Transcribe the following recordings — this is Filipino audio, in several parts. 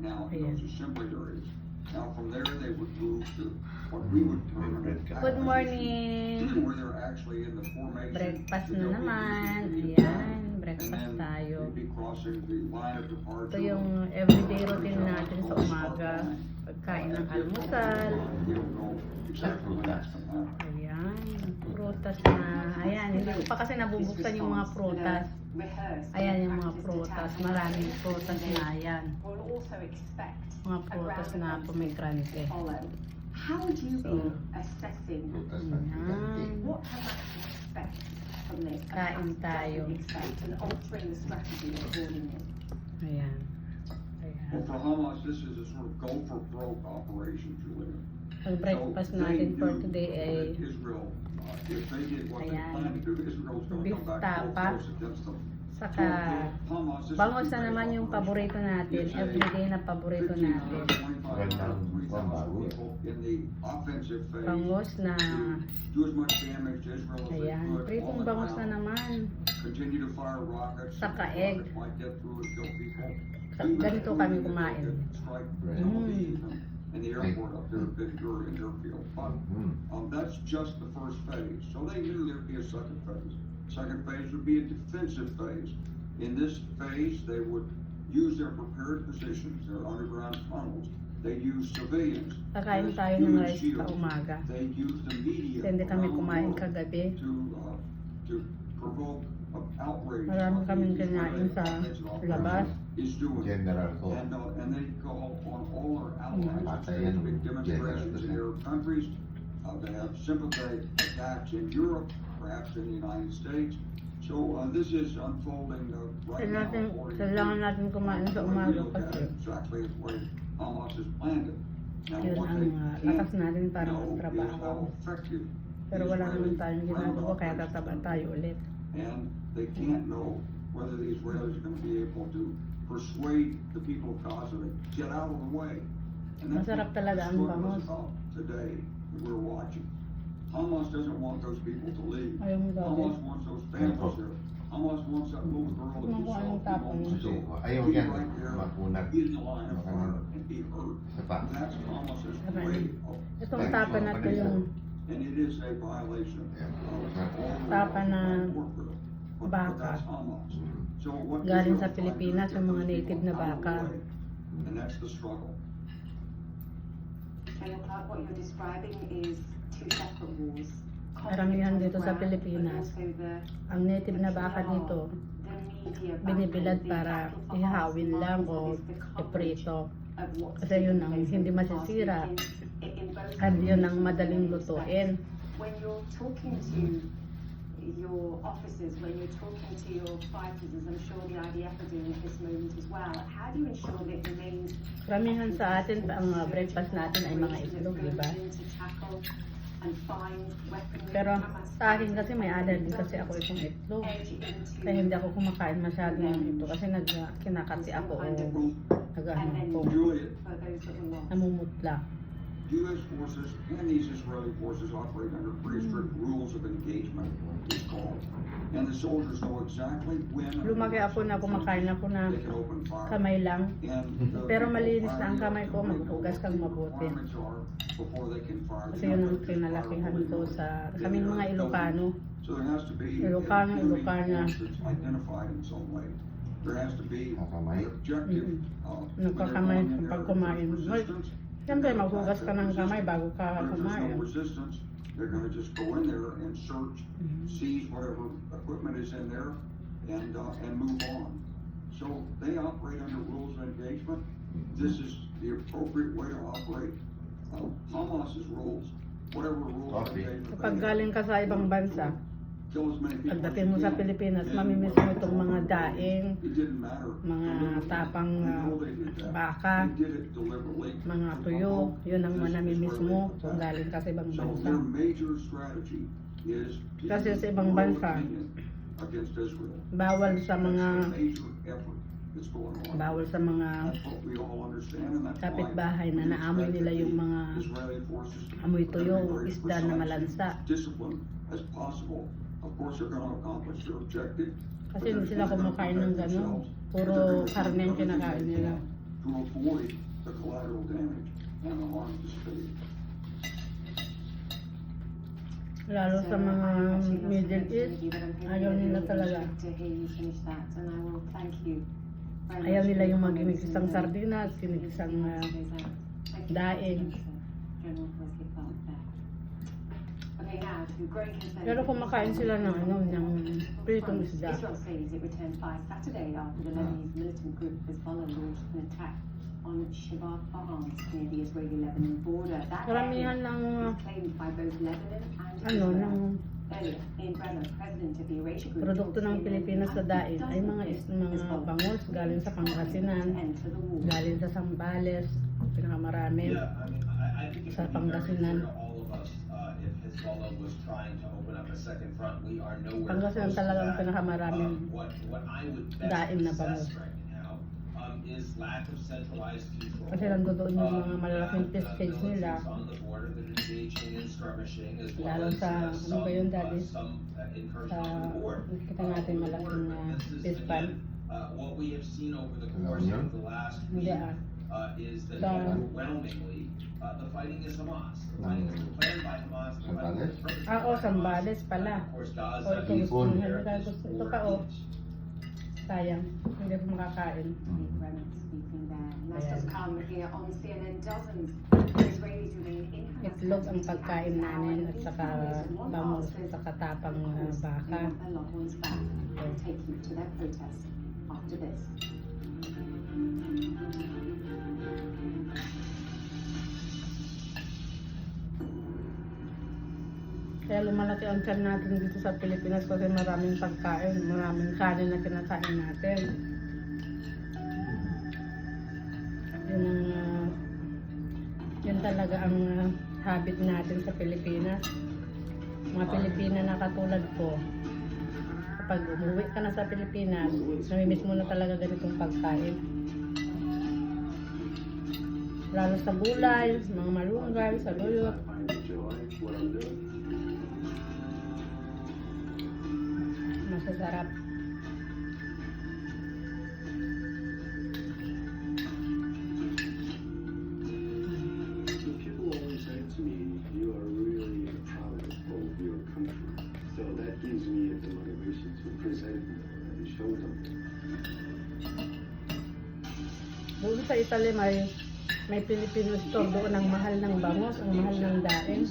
Now, in Ayan. those assembly areas. Now, from there, they would move to what we would term. Car. Good morning! Where they're actually in the formation. Breakfast na naman. Ayan, breakfast and then tayo. they'd be crossing the line of departure. Ito yung everyday routine natin sa umaga. Pagkain ng almusal. Ayan, prutas na. Ayan, hindi ko pa kasi nabubuksan yung mga prutas. Ayan yung mga prutas. Maraming prutas na yan. We'll also expect Mga prutas na pomegranate. follow. How would you be So- assessing Ayan. what can actually expect from this? Kain tayo. and altering the strategy accordingly? Ayan. Well, Ayan. for Hamas, this is a sort of go for broke operation, Julia. Ang breakfast So, natin for today ay Ayan. Beef come back full tapa. force against them. saka bangos na naman yung paborito natin. Everyday na paborito 1,500, natin. 2,500, Gandang 3,000 pambago. people in the offensive phase. Bangos na Ayan, pritong bangos na naman. Saka egg. ganito kami kumain. Mm. Aviv and- and the airport up there, Ben Gurion airfield. But, Hmm. um, that's just the first phase. So they knew there'd be a second phase. Second phase would be a defensive phase. In this phase, they would use their prepared positions, their underground tunnels. They use civilians. Kakain as tayo ng rice shields. umaga. They use the media. Kasi hindi kami the kumain world kagabi. To, uh, to provoke uh, outrage. Marami like kaming the Israeli kinain sa offensive operation labas. Is doing. General ko. And, uh, and they call on all our allies, Patay there's yan, big demonstrations in siya. Arab countries, uh, they have sympathetic attacks in Europe, perhaps in the United States. So, uh, this is unfolding, uh, right now. Kailangan, according to kailangan natin kumain sa the way we umaga look at kasi it, Exactly the way Hamas has planned it. Now, yun what ang they uh, can't lakas natin para know is magtrabaho. how effective Pero wala naman Israeli tayong ground ginagawa kaya operations tataba are. tayo ulit. And they can't know whether the Israelis are gonna be able to persuade the people of Gaza to get out of the way. And that's Masarap what talaga the ang bangus. about today that we're watching. Hamas doesn't want those people to leave. Ayaw mo dati. Hamas wants those families there. Hamas wants that little girl that you Kumukuha saw a few moments ago. ayaw Be yan. right there, be in the line of fire and be hurt. Isa pa. That's Hamas's way of, Itong tapa na to yung and it is a violation Yeah. of all the Tapa na warfare. But- but baka. that's Hamas. Galing sa Pilipinas, yung mga native na baka. way. And that's the struggle. General Clark, what you're describing is two separate wars. Karamihan dito sa Pilipinas. ang native na baka dito binibilad para ihawin lang o iprito. Kasi yun ang hindi masisira. At yun ang madaling lutuin. When you're talking to your officers, when you're talking to your fighters, as I'm sure the IDF are doing at this moment as well, how do you ensure that it remains Karamihan sa atin, ang uh, breakfast natin ay mga itlog, di ba? Pero sa akin kasi may allergy kasi ako itong itlog. Kaya hindi ako kumakain masyado ng ito kasi nag, kinakati ako o were lost. namumutla. U.S. forces and these Israeli forces operate under pretty strict rules of engagement, it's called. And the soldiers know exactly when. Lumaki ako na kumakain ako na They can open fire. kamay lang. And the- Pero malinis na ang kamay ko, maghugas kang mabuti. Kasi yun ang kinalakihan ko sa kaming mga. Ilocano. So there has to be. a Ilocano, Ilocana. force that's Identified in some way. There has to be an objective. Mm-mm. uh, Nagkakamay going in sa there, pagkumain. there's resistance. Siyempre, maghugas ka ng kamay bago ka kumain. they're gonna just go in there and search, Mhm. seize whatever equipment is in there and, uh, and move on. So they operate under rules of engagement. This is the appropriate way to operate. Uh, Hamas's rules, whatever rules of Copy. engagement. Kapag they have, galing ka sa ibang bansa, pagdating mo sa. Pilipinas, mamimiss mo itong mga daing, mga tapang, that. baka, mga tuyo, yun ang manamimiss mo kung galing ka sa ibang bansa. Kasi sa ibang bansa. Bawal sa mga, bawal sa mga kapitbahay na naamoy nila yung mga amoy tuyo, isda na malansa. Of course, they're gonna accomplish their objective. Kasi hindi sila kumakain ng gano'n. Puro karne ang kinakain nila. To to avoid the collateral damage and the harm to state. Lalo sa mga Middle East, ayaw nila talaga. Ayaw nila yung magigisang sardinas, ginigisang uh, daing. Pero kumakain sila ng ano, ng pritong isda. Israel says it returned Saturday after the Lebanese militant group Hezbollah launched an attack on Shabab Farms near the Israeli-Lebanon border. That Karamihan ng is claimed by both Lebanon and ano, Israel. ng Earlier, in Bremen, president of the Eurasia Group produkto ng Pilipinas sa daing ay mga is, mga bangos galing sa Pangasinan, galing sa Sambales, pinakamarami. Yeah, I mean, I, I Sa Pangasinan. Uh, Hezbollah was trying to open up a second front, we are nowhere Pangasinan close to talagang that. pinakamaraming Um, what, what I would best daing na assess bangus. right now, um, is lack of centralized control. Kasi nandoon yung mga Um, malalaking test uh, nila. militaries on the border that are engaging in skirmishing as well Lalo as, sa, uh, ano some, ba yun, uh, Daddy? some, uh, incursions Sa, on the border. nakita natin Uh, malaking border, uh, but this is, fish pan. again, Uh, what we have seen over the course Alam of the last Hindi week, ah. uh, is that Sa- overwhelmingly, uh, the fighting is Hamas. The fighting is declared by Hamas. the fighting is perpetrated Ah, oh, by Sambales pala. Of course, Gaza ito is gusto niya. Ito, this ito war pa oh. is. Sayang. Hindi ko makakain. Speaking there. And This does come here on CNN. Dozens of Israelis remain in Hamas Itlog ang captivity pagkain this hour. namin at saka families one bangus part says, at saka tapang of uh, baka. their loved ones back. We'll take you to their protest after this. Kaya lumalaki ang tiyan natin dito sa Pilipinas kasi maraming pagkain, maraming kanin na kinakain natin. Yun ang, ah, yun talaga ang ah, habit natin sa Pilipinas. Mga Pilipina na katulad ko, kapag umuwi ka na sa Pilipinas, namimiss mo na talaga ganitong pagkain. Lalo sa gulay, mga malunggay, sa luyot. Show them. Doon sa Italy may may Filipino store doon ang mahal ng bangos, ang mahal ng daing.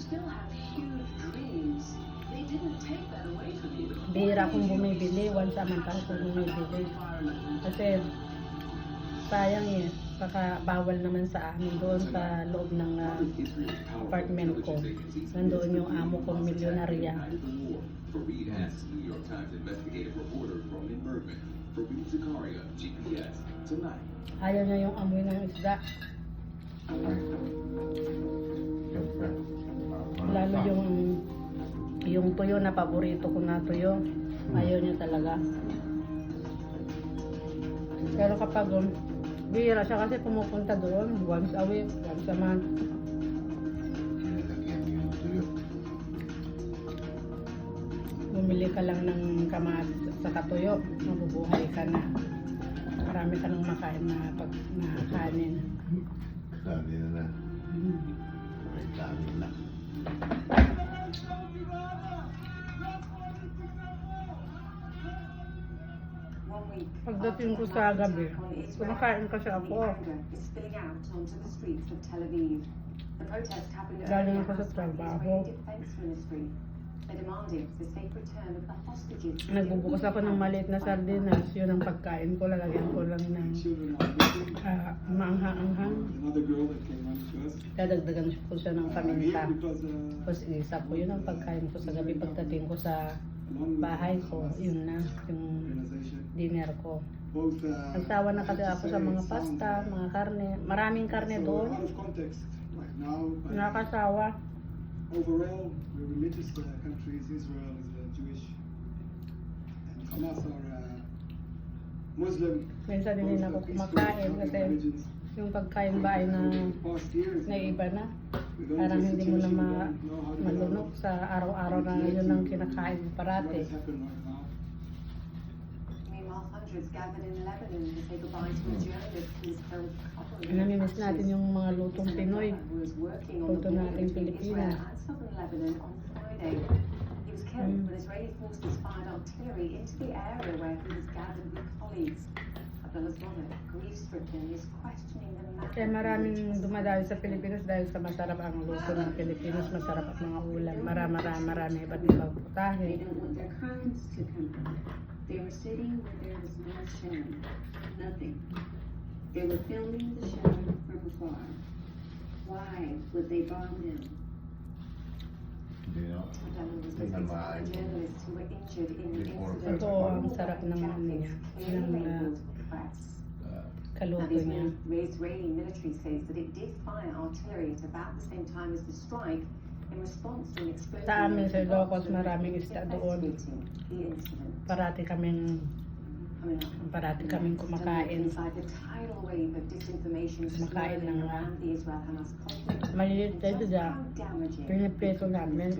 Bihira akong bumibili, once a month ako bumibili. Kasi sayang eh, baka bawal naman sa amin doon sa loob ng ah, apartment ko. Nandoon yung amo kong milyonarya. Ayaw niya yung amoy ng isda. Lalo yung yung tuyo na paborito ko na tuyo. Ayaw niya talaga. Pero kapag um, bihira siya kasi pumupunta doon once a week, once a month. Bumili ka lang ng kamatis sa katuyo, mabubuhay ka na. Marami ka nang makain na, pag, na kanin. Sabi na na. Pagdating ko sa gabi, kumakain kasi ako. Galing ako sa trabaho. Nagbubukas ako ng maliit na sardinas, yun ang pagkain ko, lalagyan ko lang ng uh, maanghang-anghang. Dadagdagan ko siya ng paminta. because uh, Tapos isa ko, yun ang pagkain ko sa gabi pagdating ko sa bahay ko, yun na, yung dinner ko. both uh, Nagsawa na kasi ako sa mga pasta, mga karne. Maraming karne doon. Nakakasawa. Overall, the religious uh, countries, Israel is uh, Jewish, and Hamas are uh, Muslim. Minsan hindi na ako kumakain kasi yung pagkain ba ay na Past years, naiba na. Parang hindi mo na ma get malunok sa araw-araw na yun ang kinakain mo parati. covering Namimiss natin yung mga lutong Pinoy. Luto Israel Pilipinas. Southern Lebanon on Friday. He was killed Mm. when Israeli forces fired artillery into the area where he was gathered with colleagues. Abdullah's mother, grief-stricken, is questioning the Kaya maraming dumadayo sa Pilipinas dahil sa masarap ang luto ng Pilipinas, masarap ang mga ulam. Marami, marami, iba't ibang They putahe. don't want their crimes to come out. They were sitting where there was no shadow, nothing. They were filming the show from afar. Why would they bomb him? Injured in the Before incident. Totoo, ang sarap ng ano niya, ng uh. Ah, kaluto the niya. Israeli military says that it did fire artillery at about the same time as the strike in response to an explosion. Sa amin, sa Ilocos, maraming isda doon. Parati kaming, Coming up. parati kaming kumakain. Kumakain ng, uh. Maliliit damaging Pinipreso it namin.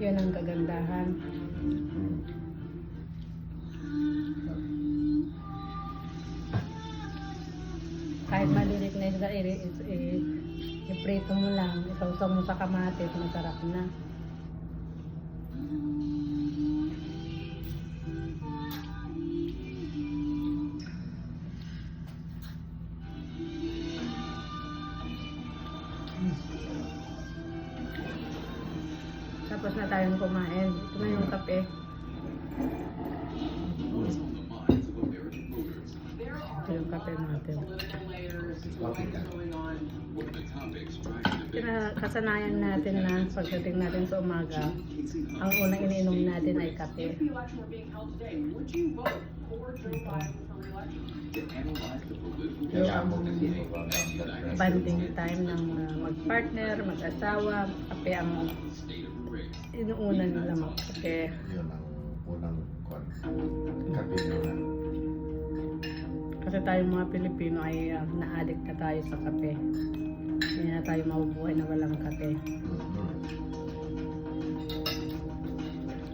Yun ang kagandahan. Kahit malilit na isda, i- i- i- iprito mo lang, isawsaw mo sa kamatis, masarap na. Tapos na tayong kumain. Ito na yung kape. Ito yung kape natin. Kina- kasanayan natin na pagdating natin sa umaga, ang unang iniinom natin ay kape. To analyze the the Banding time ng uh, mag-partner, mag-asawa, kape ang inuuna nila magkape. Yun ang unang kwan. Kape. Kasi tayong mga Pilipino ay uh, na-addict na tayo sa kape. Hindi na tayo mabubuhay na walang kape. Mhm.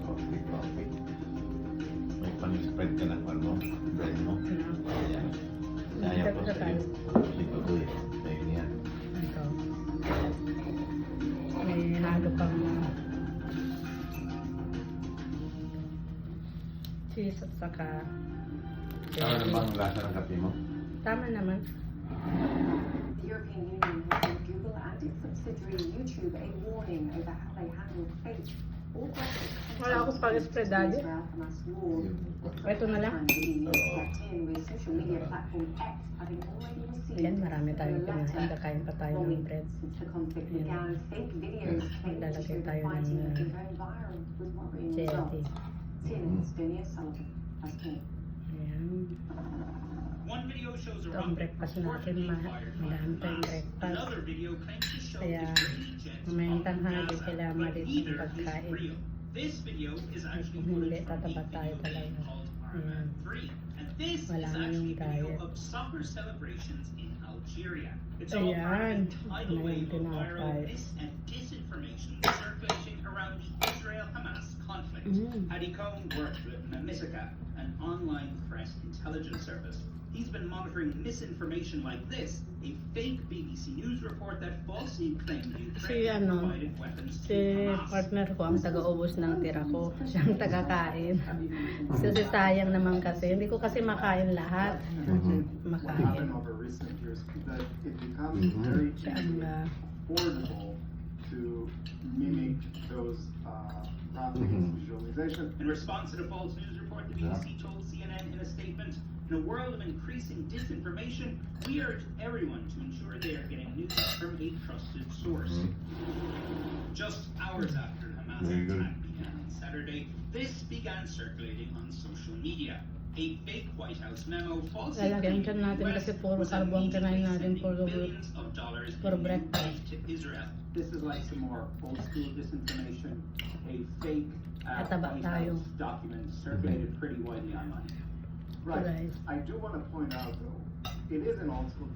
Coffee, coffee. May pang-spread ka ng kwan mo. Kaya po sa iyo. Ito ko eh. May halo pang uh, cheese at saka Tama na ba ang lasa ng kape mo? Tama naman. The European Union has given Google and its subsidiary YouTube a warning over how they handle fake or graphic Wala akong pang-spread, Daddy. Ito na lang. Yan, marami tayong letter Kakain pa tayo ng bread. Yan. the tayo ng, uh, Jelly. Ayan. One video shows a Ito ang breakfast natin, ma madami tayong breakfast. Kaya mamayang tanghali kailangan malit hmm. yung pagkain. Hindi, tatapat tayo talaga. Ayan. Wala disinformation yung around Ayan, Israel Hamas. Viral mis and disinformation circulating around the Israel-Hamas conflict. Mm. Hadi Cohen worked with Mamisika, an online threat intelligence service. He's been monitoring misinformation like this, a fake BBC News report that falsely claimed Si Ukraine ano, provided weapons to Si Hamas. partner ko ang taga-ubos ng tira ko. Siya ang taga-kain. Kasi sayang naman kasi. Hindi ko kasi makain lahat. Mhm. What Makain. happened over recent years is that it becomes Mhm. very Siya ang uh, affordable to mimic those uh, graphics, Mhm. visualization. In response to the false news report, the BBC told CNN in a statement, in a world of increasing disinformation, we urge everyone to ensure they are getting news from a trusted source. Mhm. Just hours after the Hamas Very attack began on Saturday, this began circulating on social media. A fake White House memo falsely Lalagyan ka natin kasi puro was kinain immediately natin sending puro- billions of dollars puro in breakfast. to Israel. This is like some more old school disinformation, a fake uh, Tataba White tayo. House document circulated pretty widely online. Right. Right. I do want to point out though, it is an old school